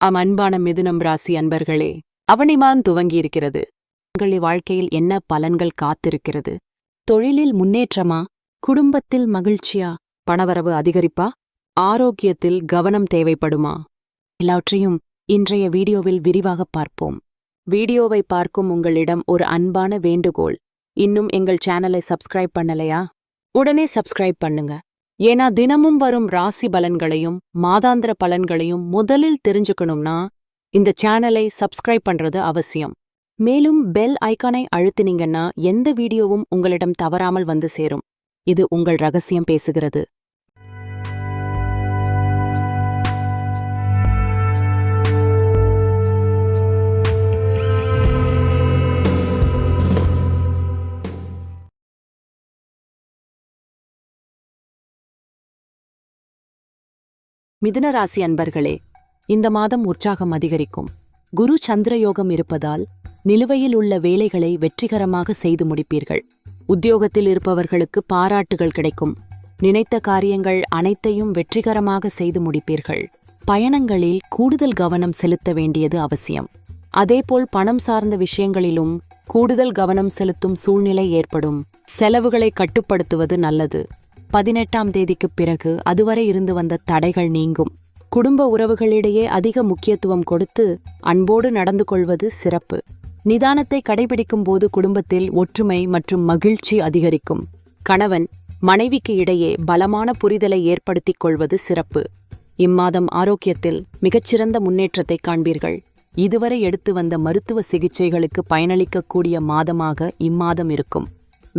அம் அன்பான மிதுனம் ராசி அன்பர்களே அவனிமான் துவங்கியிருக்கிறது. உங்களின் வாழ்க்கையில் என்ன பலன்கள் காத்திருக்கிறது? தொழிலில் முன்னேற்றமா? குடும்பத்தில் மகிழ்ச்சியா? பணவரவு அதிகரிப்பா? ஆரோக்கியத்தில் கவனம் தேவைப்படுமா? எல்லாவற்றையும் இன்றைய வீடியோவில் விரிவாக பார்ப்போம். வீடியோவை பார்க்கும் உங்களிடம் ஒரு அன்பான வேண்டுகோள். இன்னும் எங்கள் சேனலை சப்ஸ்கிரைப் பண்ணலையா? உடனே சப்ஸ்கிரைப் பண்ணுங்க. ஏன்னா தினமும் வரும் ராசி பலன்களையும் மாதாந்திர பலன்களையும் முதலில் தெரிஞ்சுக்கணும்னா இந்த சேனலை சப்ஸ்கிரைப் பண்றது அவசியம். மேலும் பெல் ஐகானை அழுத்தினீங்கன்னா எந்த வீடியோவும் உங்களிடம் தவறாமல் வந்து சேரும். இது உங்கள் ரகசியம் பேசுகிறது. மிதுனராசி அன்பர்களே இந்த மாதம் உற்சாகம் அதிகரிக்கும். குரு சந்திர யோகம் இருப்பதால் நிலுவையில் உள்ள வேலைகளை வெற்றிகரமாக செய்து முடிப்பீர்கள். உத்தியோகத்தில் இருப்பவர்களுக்கு பாராட்டுகள் கிடைக்கும். நினைத்த காரியங்கள் அனைத்தையும் வெற்றிகரமாக செய்து முடிப்பீர்கள். பயணங்களில் கூடுதல் கவனம் செலுத்த வேண்டியது அவசியம். அதேபோல் பணம் சார்ந்த விஷயங்களிலும் கூடுதல் கவனம் செலுத்தும் சூழ்நிலை ஏற்படும். செலவுகளை கட்டுப்படுத்துவது நல்லது. பதினெட்டாம் தேதிக்குப் பிறகு அதுவரை இருந்து வந்த தடைகள் நீங்கும். குடும்ப உறவுகளிடையே அதிக முக்கியத்துவம் கொடுத்து அன்போடு நடந்து கொள்வது சிறப்பு. நிதானத்தை கடைபிடிக்கும் போது குடும்பத்தில் ஒற்றுமை மற்றும் மகிழ்ச்சி அதிகரிக்கும். கணவன் மனைவிக்கு இடையே பலமான புரிதலை ஏற்படுத்திக் கொள்வது சிறப்பு. இம்மாதம் ஆரோக்கியத்தில் மிகச்சிறந்த முன்னேற்றத்தை காண்பீர்கள். இதுவரை எடுத்து வந்த மருத்துவ சிகிச்சைகளுக்கு பயனளிக்கக்கூடிய மாதமாக இம்மாதம் இருக்கும்.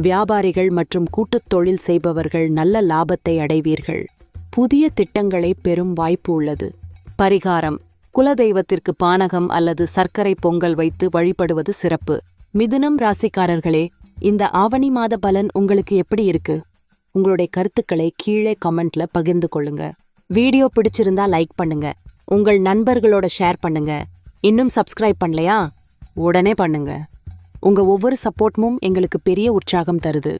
வியாபாரிகள் மற்றும் கூட்டுத் தொழில் செய்பவர்கள் நல்ல லாபத்தை அடைவீர்கள். புதிய திட்டங்களை பெறும் வாய்ப்பு உள்ளது. பரிகாரம். குலதெய்வத்திற்கு பானகம் அல்லது சர்க்கரை பொங்கல் வைத்து வழிபடுவது சிறப்பு. மிதுனம் ராசிக்காரர்களே இந்த ஆவணி மாத பலன் உங்களுக்கு எப்படி இருக்கு? உங்களுடைய கருத்துக்களை கீழே கமெண்ட்ல பகிர்ந்து கொள்ளுங்க. வீடியோ பிடிச்சிருந்தா லைக் பண்ணுங்க. உங்கள் நண்பர்களோட ஷேர் பண்ணுங்க. இன்னும் சப்ஸ்கிரைப் பண்ணலையா? உடனே பண்ணுங்க. உங்க ஒவ்வொரு சப்போர்ட்மும் எங்களுக்கு பெரிய உற்சாகம் தருது.